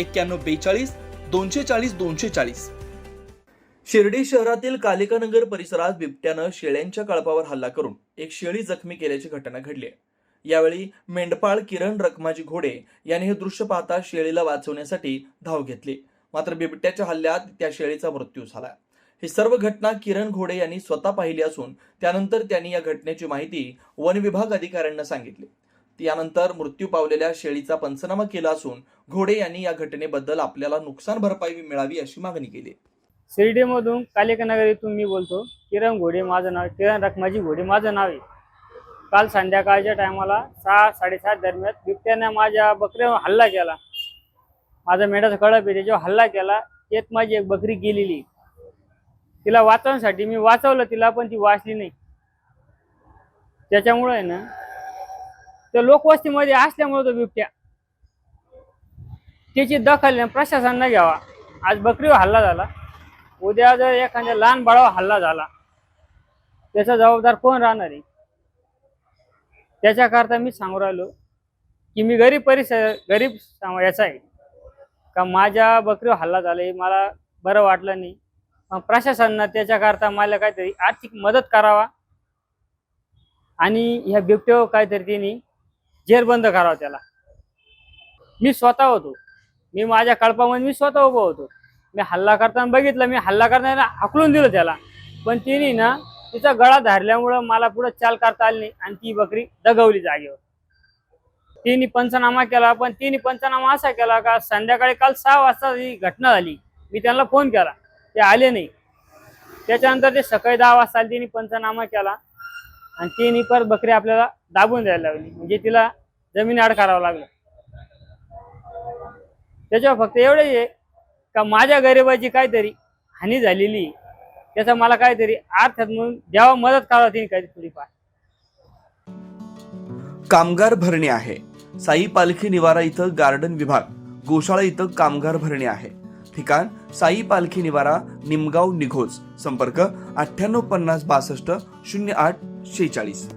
एक्क्याण्णव बेचाळीस दोनशे चाळीस दोनशे चाळीस. शिर्डी शहरातील कालिकानगर परिसरात बिबट्यानं शेळ्यांच्या कळपावर हल्ला करून एक शेळी जखमी केल्याची घटना घडली आहे. यावेळी मेंढपाळ किरण रखमाजी घोडे याने हे दृश्य पाहता शेळीला वाचवण्यासाठी धाव घेतली. मात्र बिबट्याच्या हल्ल्यात त्या शेळीचा मृत्यू झाला ही सर्व घटना किरण घोडे यांनी स्वतः पाहिली असून त्यानंतर त्यांनी या घटनेची माहिती वन विभाग अधिकाऱ्यांना सांगितली. यानंतर मृत्यू पावलेल्या शेळीचा पंचनामा केला असून घोडे यांनी या घटनेबद्दल आपल्याला नुकसान भरपाई मिळावी अशी मागणी केली. शिर्डीमधून कालिकानगर इथून मी बोलतो किरण घोडे माझं नाव किरण रखमाजी घोडे माझं नाव आहे. काल संध्याकाळच्या टायमाला सहा साडेसात दरम्यान बिबट्याने माझ्या बकरीवर हल्ला केला. माझा मेढाचा कळप आहे त्याच्यावर हल्ला केला. येत माझी एक बकरी गेलेली. तिला वाचवण्यासाठी मी वाचवलं तिला पण ती वाचली नाही. त्याच्यामुळे ना त्या लोकवस्तीमध्ये असल्यामुळे तो बिबट्या. त्याची दखल प्रशासनानं घ्यावा. आज बकरीवर हल्ला झाला. उद्या जर एखाद्या लहान बाळावर हल्ला झाला त्याचा जबाबदार कोण राहणार आहे? त्याच्याकरता मी सांगू राहिलो की मी गरीब परिसर गरीब याचा आहे. का माझ्या बकरीवर हल्ला झाला हे मला बरं वाटलं नाही. मग प्रशासनानं त्याच्याकरता मला काहीतरी आर्थिक मदत करावा. आणि ह्या बिबट्यावर काहीतरी त्यांनी जेरबंद करावं त्याला. मी स्वतः होतो. मी माझ्या कळपामध्ये मी स्वतः उभं होतो. मी हल्ला करताना बघितलं मी हल्ला करताना हाकलून दिलं त्याला. पण तिने ना तिचा गळा धरल्यामुळं मला पुढे चाल करता आली नाही आणि ती बकरी दगवली जागेवर. तिने पंचनामा केला पण तिने पंचनामा असा केला का संध्याकाळी काल सहा वाजता ही घटना झाली. मी त्यांना फोन केला. ते आले नाही. त्याच्यानंतर ते सकाळी दहा वाजता आली तिने पंचनामा केला आणि तिने परत बकरी आपल्याला दाबून द्यायला लावली. म्हणजे तिला जमीन आड करावं लागलं. त्याच्यावर फक्त एवढंच आहे का माझ्या गरिबाची काहीतरी हानी झालेली त्याचा मला काहीतरी अर्थात म्हणून द्यावा मदत करावा तिने काहीतरी थोडीफार कामगार भरणे आहे. साई पालखी निवारा इथं गार्डन विभाग गोशाळा इथं कामगार भरणे आहे. ठिकाण साई पालखी निवारा निमगाव निघोज. संपर्क अठ्ठ्याण्णव पन्नास बासष्ट शून्य आठ शेहेचाळीस.